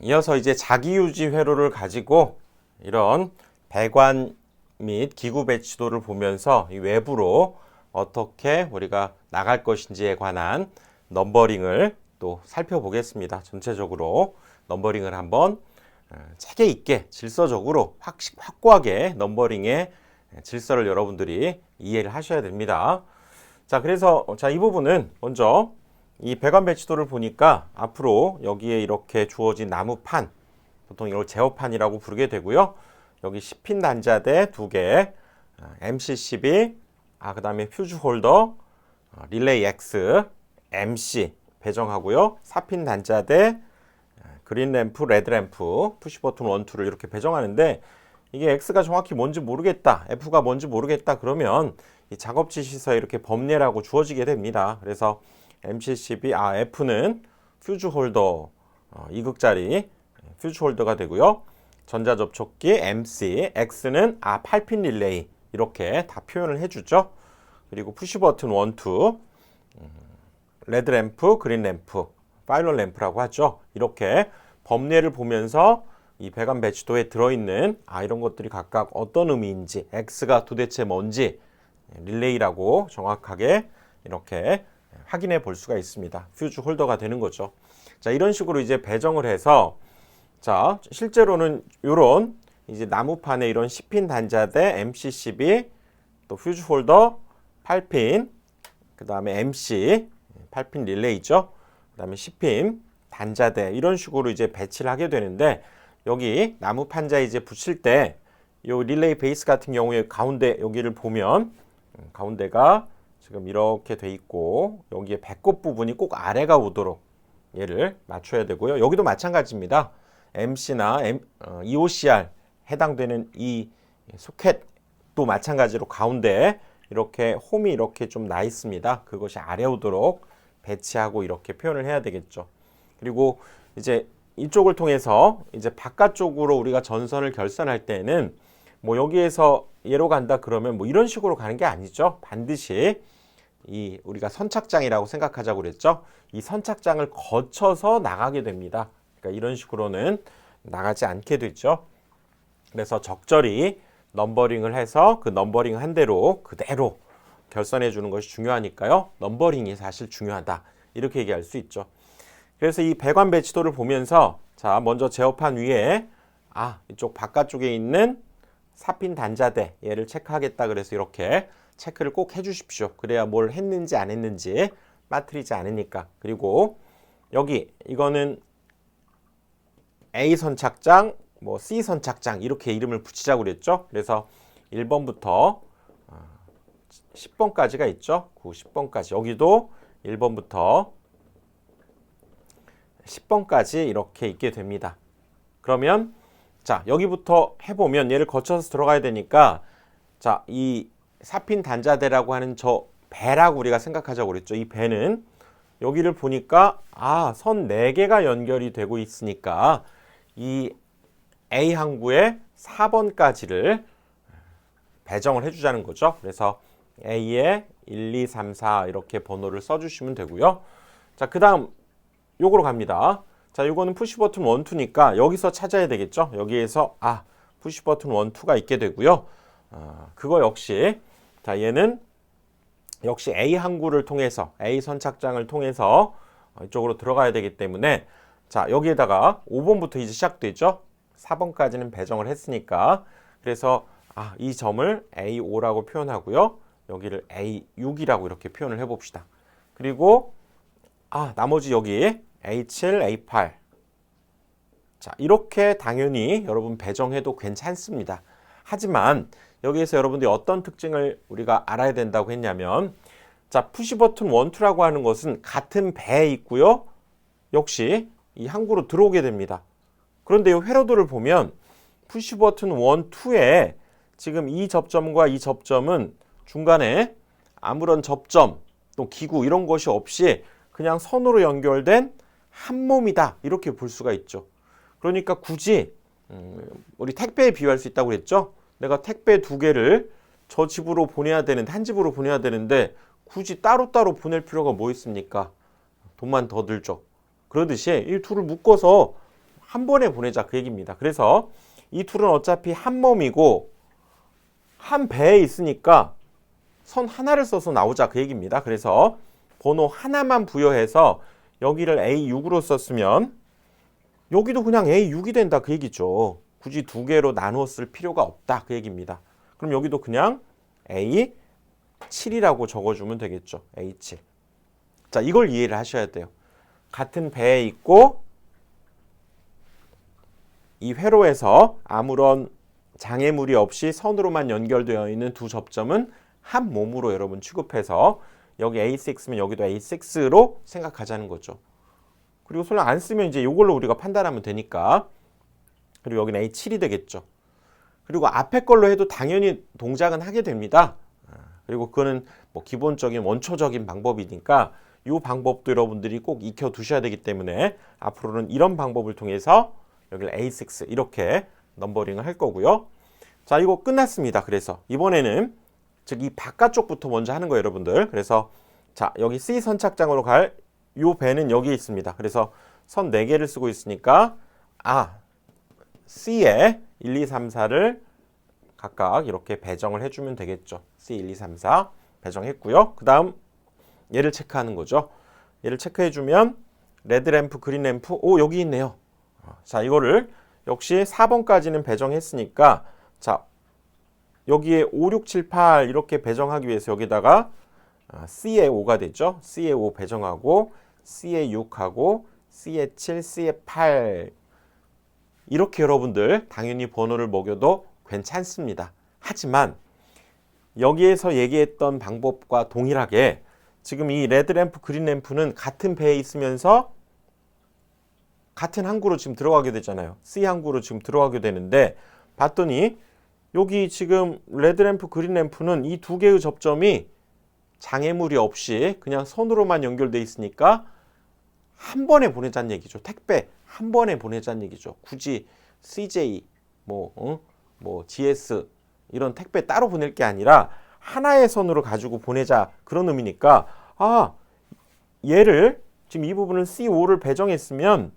이어서 이제 자기유지 회로를 가지고 이런 배관 및 기구 배치도를 보면서 이 외부로 어떻게 우리가 나갈 것인지에 관한 넘버링을 또 살펴보겠습니다. 전체적으로 넘버링을 한번 어, 체계 있게 질서적으로 확, 확고하게 넘버링의 질서를 여러분들이 이해를 하셔야 됩니다. 자, 그래서 자, 이 부분은 먼저 이 배관 배치도를 보니까 앞으로 여기에 이렇게 주어진 나무판, 보통 이걸 제어판이라고 부르게 되고요. 여기 10핀 단자대 두 개, MC12, 아, 그 다음에 퓨즈 홀더, 어, 릴레이 X, MC 배정하고요. 4핀 단자대, 그린 램프, 레드 램프, 푸시 버튼 1, 2를 이렇게 배정하는데 이게 X가 정확히 뭔지 모르겠다, F가 뭔지 모르겠다 그러면 이 작업 지 시서에 이렇게 범례라고 주어지게 됩니다. 그래서 MC12, 아 F는 퓨즈 홀더 어, 이극짜리 퓨즈 홀더가 되고요. 전자 접촉기 MC, X는 아 8핀 릴레이 이렇게 다 표현을 해주죠. 그리고 푸시 버튼 1, 2, 레드 램프, 그린 램프, 파일럿 램프라고 하죠. 이렇게 범례를 보면서 이 배관 배치도에 들어있는 아 이런 것들이 각각 어떤 의미인지 X가 도대체 뭔지 릴레이라고 정확하게 이렇게 확인해 볼 수가 있습니다. 퓨즈 홀더가 되는 거죠. 자 이런 식으로 이제 배정을 해서 자 실제로는 이런 이제 나무판에 이런 10핀 단자대 MC12 또 퓨즈 홀더 8핀 그 다음에 MC 8핀 릴레이죠. 그 다음에 10핀 단자대 이런 식으로 이제 배치를 하게 되는데 여기 나무 판자에 이제 붙일 때이 릴레이 베이스 같은 경우에 가운데 여기를 보면 음, 가운데가 지금 이렇게 돼 있고 여기에 배꼽 부분이 꼭 아래가 오도록 얘를 맞춰야 되고요. 여기도 마찬가지입니다. MC나 M, 어, EOCR 해당되는 이 소켓도 마찬가지로 가운데 이렇게 홈이 이렇게 좀 나 있습니다. 그것이 아래 오도록 배치하고 이렇게 표현을 해야 되겠죠. 그리고 이제 이쪽을 통해서 이제 바깥쪽으로 우리가 전선을 결선할 때는 뭐 여기에서 예로 간다 그러면 뭐 이런 식으로 가는 게 아니죠. 반드시 이 우리가 선착장이라고 생각하자고 그랬죠. 이 선착장을 거쳐서 나가게 됩니다. 그러니까 이런 식으로는 나가지 않게 되죠. 그래서 적절히 넘버링을 해서 그 넘버링 한 대로 그대로 결선해 주는 것이 중요하니까요. 넘버링이 사실 중요하다. 이렇게 얘기할 수 있죠. 그래서 이 배관 배치도를 보면서 자, 먼저 제어판 위에 아, 이쪽 바깥쪽에 있는 사핀 단자대 얘를 체크하겠다 그래서 이렇게 체크를 꼭 해 주십시오. 그래야 뭘 했는지 안 했는지 빠뜨리지 않으니까. 그리고 여기 이거는 A 선착장, 뭐 C 선착장 이렇게 이름을 붙이자고 그랬죠. 그래서 1번부터 10번까지가 있죠. 9, 10번까지. 여기도 1번부터 10번까지 이렇게 있게 됩니다. 그러면 자, 여기부터 해보면 얘를 거쳐서 들어가야 되니까 자, 이 사핀 단자대라고 하는 저 배라고 우리가 생각하자고 그랬죠. 이 배는 여기를 보니까 아, 선 4개가 연결이 되고 있으니까 이 A 항구의 4번까지를 배정을 해 주자는 거죠. 그래서 A에 1, 2, 3, 4 이렇게 번호를 써 주시면 되고요. 자, 그 다음 요거로 갑니다. 자, 요거는 푸시 버튼 1, 2니까 여기서 찾아야 되겠죠. 여기에서 아, 푸시 버튼 1, 2가 있게 되고요. 어, 그거 역시 자, 얘는 역시 A 항구를 통해서 A 선착장을 통해서 어, 이쪽으로 들어가야 되기 때문에 자, 여기에다가 5번부터 이제 시작되죠. 4번까지는 배정을 했으니까 그래서 아, 이 점을 A5라고 표현하고요. 여기를 A6이라고 이렇게 표현을 해 봅시다. 그리고 아 나머지 여기 A7, A8 자 이렇게 당연히 여러분 배정해도 괜찮습니다. 하지만 여기에서 여러분들이 어떤 특징을 우리가 알아야 된다고 했냐면 자 푸시 버튼 1, 2라고 하는 것은 같은 배에 있고요. 역시 이 항구로 들어오게 됩니다. 그런데 이 회로도를 보면 푸시 버튼 1, 2에 지금 이 접점과 이 접점은 중간에 아무런 접점 또 기구 이런 것이 없이 그냥 선으로 연결된 한 몸이다 이렇게 볼 수가 있죠. 그러니까 굳이 음, 우리 택배에 비유할 수 있다고 그랬죠. 내가 택배 두 개를 저 집으로 보내야 되는데 한 집으로 보내야 되는데 굳이 따로따로 보낼 필요가 뭐 있습니까? 돈만 더 들죠. 그러듯이 이 둘을 묶어서 한 번에 보내자 그 얘기입니다. 그래서 이 툴은 어차피 한 몸이고 한 배에 있으니까 선 하나를 써서 나오자 그 얘기입니다. 그래서 번호 하나만 부여해서 여기를 A6으로 썼으면 여기도 그냥 A6이 된다 그 얘기죠. 굳이 두 개로 쓸 필요가 없다 그 얘기입니다. 그럼 여기도 그냥 A7이라고 적어주면 되겠죠. A7. 자, 이걸 이해를 하셔야 돼요. 같은 배에 있고 이 회로에서 아무런 장애물이 없이 선으로만 연결되어 있는 두 접점은 한 몸으로 여러분 취급해서 여기 A6면 여기도 A6로 생각하자는 거죠. 그리고 설령 안 쓰면 이제 이걸로 우리가 판단하면 되니까 그리고 여기는 A7이 되겠죠. 그리고 앞에 걸로 해도 당연히 동작은 하게 됩니다. 아, 그리고 그거는 뭐 기본적인 원초적인 방법이니까 이 방법도 여러분들이 꼭 익혀 두셔야 되기 때문에 앞으로는 이런 방법을 통해서 여기를 A6 이렇게 넘버링을 할 거고요. 자, 이거 끝났습니다. 그래서 이번에는 즉 이 바깥쪽부터 먼저 하는 거예요, 여러분들. 그래서 자, 여기 C 선착장으로 갈 요 배는 여기 있습니다. 그래서 선 4개를 쓰고 있으니까 아, C에 1, 2, 3, 4를 각각 이렇게 배정을 해주면 되겠죠. C 1, 2, 3, 4 배정했고요. 그 다음 얘를 체크하는 거죠. 얘를 체크해주면 레드 램프, 그린 램프, 오 여기 있네요. 자 이거를 역시 4번까지는 배정했으니까 자 여기에 5, 6, 7, 8 이렇게 배정하기 위해서 여기다가 아, C에 5가 되죠. C에 5 배정하고 C에 6하고 C에 7, C에 8 이렇게 여러분들 당연히 번호를 먹여도 괜찮습니다. 하지만 여기에서 얘기했던 방법과 동일하게 지금 이 레드 램프, 그린 램프는 같은 배에 있으면서 같은 항구로 지금 들어가게 되잖아요. C 항구로 지금 들어가게 되는데 봤더니 여기 지금 레드 램프, 그린 램프는 이 두 개의 접점이 장애물이 없이 그냥 선으로만 연결돼 있으니까 한 번에 보내자는 얘기죠. 택배 한 번에 보내자는 얘기죠. 굳이 CJ 뭐 어? 뭐 GS 이런 택배 따로 보낼 게 아니라 하나의 선으로 가지고 보내자 그런 의미니까 아 얘를 지금 이 부분을 C5를 배정했으면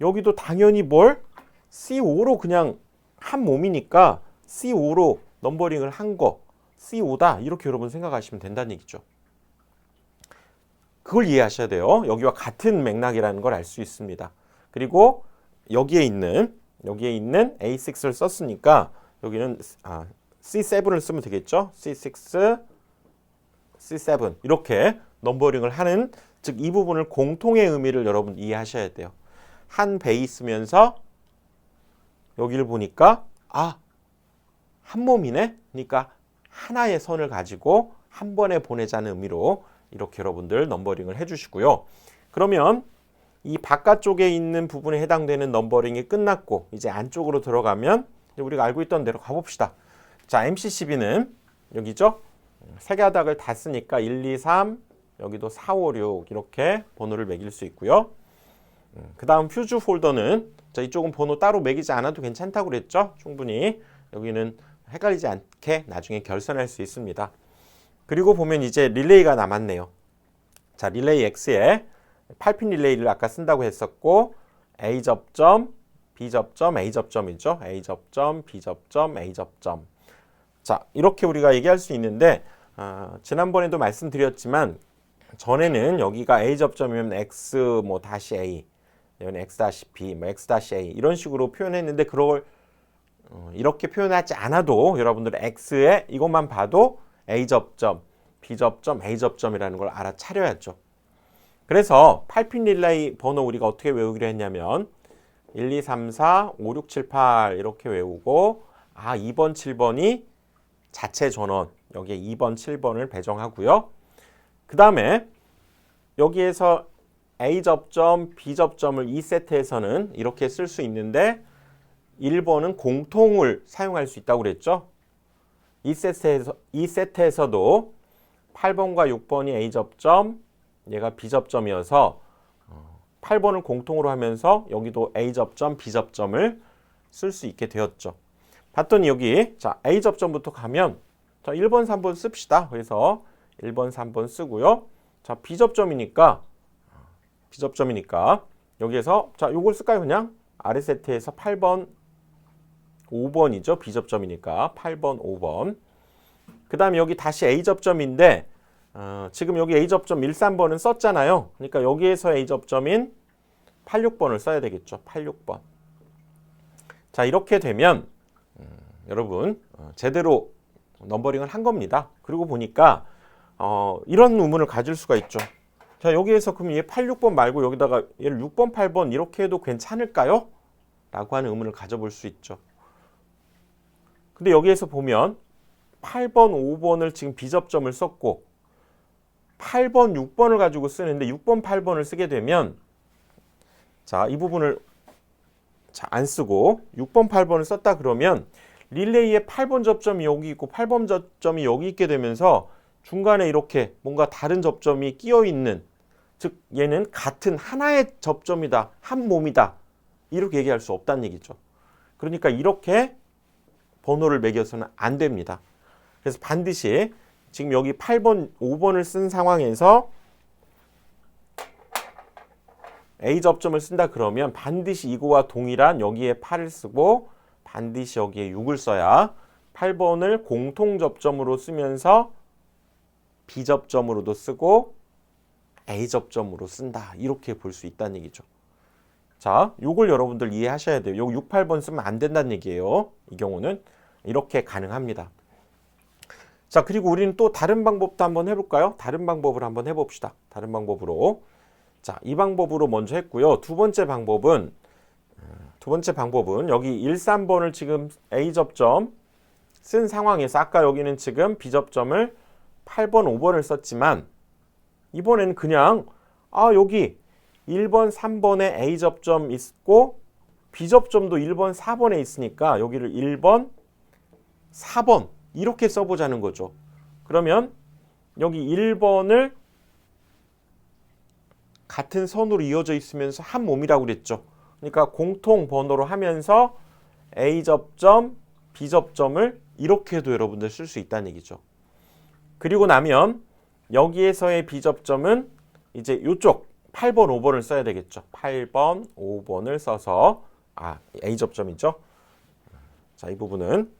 여기도 당연히 뭘 C5로 그냥 한 몸이니까 C5로 넘버링을 한 거 C5다 이렇게 여러분 생각하시면 된다는 얘기죠. 그걸 이해하셔야 돼요. 여기와 같은 맥락이라는 걸 알 수 있습니다. 그리고 여기에 있는 여기에 있는 A6를 썼으니까 여기는 아, C7을 쓰면 되겠죠. C6, C7 이렇게 넘버링을 하는 즉 이 부분을 공통의 의미를 여러분 이해하셔야 돼요. 한 베이스면서 여기를 보니까 아, 한 몸이네. 그러니까 하나의 선을 가지고 한 번에 보내자는 의미로 이렇게 여러분들 넘버링을 해 주시고요. 그러면 이 바깥쪽에 있는 부분에 해당되는 넘버링이 끝났고 이제 안쪽으로 들어가면 우리가 알고 있던 대로 가봅시다. 자, MCCB는 여기죠. 세 가닥을 다 쓰니까 1, 2, 3, 여기도 4, 5, 6 이렇게 번호를 매길 수 있고요. 그 다음 퓨즈 폴더는 자 이쪽은 번호 따로 매기지 않아도 괜찮다고 그랬죠. 충분히 여기는 헷갈리지 않게 나중에 결선할 수 있습니다. 그리고 보면 이제 릴레이가 남았네요. 자 릴레이 X에 8핀 릴레이를 아까 쓴다고 했었고 A 접점, B 접점, A 접점이죠. A 접점, B 접점, A 접점. 자 이렇게 우리가 얘기할 수 있는데 아, 지난번에도 말씀드렸지만 전에는 여기가 A 접점이면 X 뭐 다시 A 여기는 x 다시 b, 뭐 x 다시 a 이런 식으로 표현했는데 그걸 어, 이렇게 표현하지 않아도 여러분들 x에 이것만 봐도 a 접점, b 접점, a 접점이라는 걸 알아차려야죠. 그래서 8핀 릴레이 번호 우리가 어떻게 외우기로 했냐면 1, 2, 3, 4, 5, 6, 7, 8 이렇게 외우고 아 2번, 7번이 자체 전원 여기에 2번, 7번을 배정하고요. 그 다음에 여기에서 A 접점, B 접점을 이 세트에서는 이렇게 쓸 수 있는데 1번은 공통을 사용할 수 있다고 그랬죠. 이 세트에서 이 세트에서도 8번과 6번이 A 접점, 얘가 B 접점이어서 8번을 공통으로 하면서 여기도 A 접점, B 접점을 쓸 수 있게 되었죠. 봤더니 여기 자 A 접점부터 가면 자 1번, 3번 씁시다. 그래서 1번, 3번 쓰고요. 자 B 접점이니까 비접점이니까 여기에서 자 요걸 쓸까요 그냥 아래 세트에서 8번, 5번이죠. B접점이니까 8번, 5번. 그 다음에 여기 다시 A접점인데 어, 지금 여기 A접점 1, 3번은 썼잖아요. 그러니까 여기에서 A접점인 8, 6번을 써야 되겠죠. 8, 6번. 자 이렇게 되면 음, 여러분 어, 제대로 넘버링을 한 겁니다. 그리고 보니까 어, 이런 의문을 가질 수가 있죠. 자 여기에서 그럼 얘 8, 6번 말고 여기다가 얘를 6번, 8번 이렇게 해도 괜찮을까요? 라고 하는 의문을 가져볼 수 있죠. 근데 여기에서 보면 8번, 5번을 지금 비접점을 썼고 8번, 6번을 가지고 쓰는데 6번, 8번을 쓰게 되면 자, 이 부분을 자, 안 쓰고 6번, 8번을 썼다 그러면 릴레이에 8번 접점이 여기 있고 8번 접점이 여기 있게 되면서 중간에 이렇게 뭔가 다른 접점이 끼어 있는 즉 얘는 같은 하나의 접점이다. 한 몸이다. 이렇게 얘기할 수 없다는 얘기죠. 그러니까 이렇게 번호를 매겨서는 안 됩니다. 그래서 반드시 지금 여기 8번, 5번을 쓴 상황에서 A 접점을 쓴다 그러면 반드시 이거와 동일한 여기에 8을 쓰고 반드시 여기에 6을 써야 8번을 공통 접점으로 쓰면서 B 접점으로도 쓰고 A 접점으로 쓴다. 이렇게 볼 수 있다는 얘기죠. 자, 요걸 여러분들 이해하셔야 돼요. 요 6, 8번 쓰면 안 된다는 얘기예요. 이 경우는 이렇게 가능합니다. 자, 그리고 우리는 또 다른 방법도 한번 해볼까요? 다른 방법을 한번 해봅시다. 다른 방법으로. 자, 이 방법으로 먼저 했고요. 두 번째 방법은 두 번째 방법은 여기 1, 3번을 지금 A 접점 쓴 상황에서 아까 여기는 지금 B 접점을 8번, 5번을 썼지만 이번에는 그냥 아, 여기 1번, 3번에 A 접점 있고 B 접점도 1번, 4번에 있으니까 여기를 1번, 4번 이렇게 써보자는 거죠. 그러면 여기 1번을 같은 선으로 이어져 있으면서 한 몸이라고 그랬죠. 그러니까 공통 번호로 하면서 A 접점, B 접점을 이렇게도 여러분들 쓸 수 있다는 얘기죠. 그리고 나면 여기에서의 B 접점은 이제 이쪽 8번, 5번을 써야 되겠죠. 8번, 5번을 써서 아, A 접점이죠. 자, 이 부분은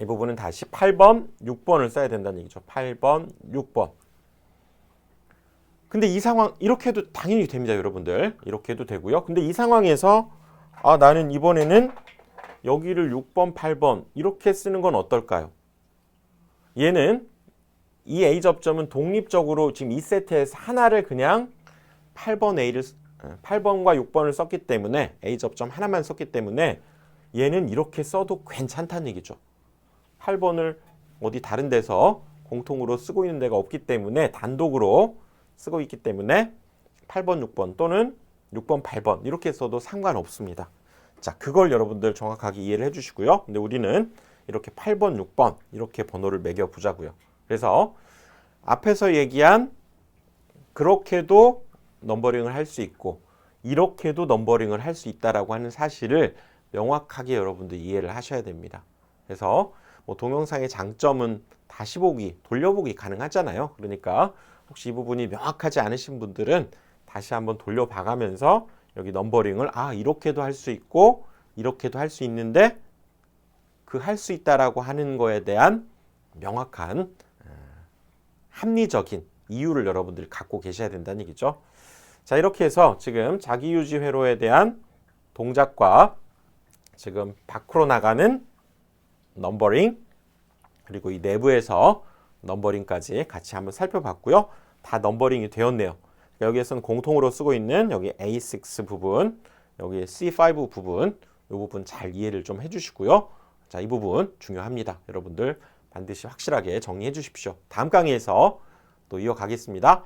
이 부분은 다시 8번, 6번을 써야 된다는 얘기죠. 8번, 6번. 근데 이 상황 이렇게 해도 당연히 됩니다, 여러분들. 이렇게 해도 되고요. 근데 이 상황에서 아, 나는 이번에는 여기를 6번, 8번 이렇게 쓰는 건 어떨까요? 얘는 이 A 접점은 독립적으로 지금 이 세트에서 하나를 그냥 8번 A를 8번과 6번을 썼기 때문에 A 접점 하나만 썼기 때문에 얘는 이렇게 써도 괜찮다는 얘기죠. 8번을 어디 다른 데서 공통으로 쓰고 있는 데가 없기 때문에 단독으로 쓰고 있기 때문에 8번, 6번 또는 6번, 8번 이렇게 써도 상관없습니다. 자, 그걸 여러분들 정확하게 이해를 해주시고요. 근데 우리는 이렇게 8번, 6번 이렇게 번호를 매겨 보자고요. 그래서 앞에서 얘기한 그렇게도 넘버링을 할 수 있고 이렇게도 넘버링을 할 수 있다라고 하는 사실을 명확하게 여러분들 이해를 하셔야 됩니다. 그래서 뭐 동영상의 장점은 다시 보기, 돌려보기 가능하잖아요. 그러니까 혹시 이 부분이 명확하지 않으신 분들은 다시 한번 돌려봐가면서 여기 넘버링을 아 이렇게도 할 수 있고 이렇게도 할 수 있는데 그 할 수 있다라고 하는 거에 대한 명확한 어, 합리적인 이유를 여러분들이 갖고 계셔야 된다는 얘기죠. 자 이렇게 해서 지금 자기유지 회로에 대한 동작과 지금 밖으로 나가는 넘버링 그리고 이 내부에서 넘버링까지 같이 한번 살펴봤고요. 다 넘버링이 되었네요. 여기에서는 공통으로 쓰고 있는 여기 A6 부분, 여기 C5 부분, 이 부분 잘 이해를 좀 해주시고요. 자, 이 부분 중요합니다. 여러분들 반드시 확실하게 정리해 주십시오. 다음 강의에서 또 이어가겠습니다.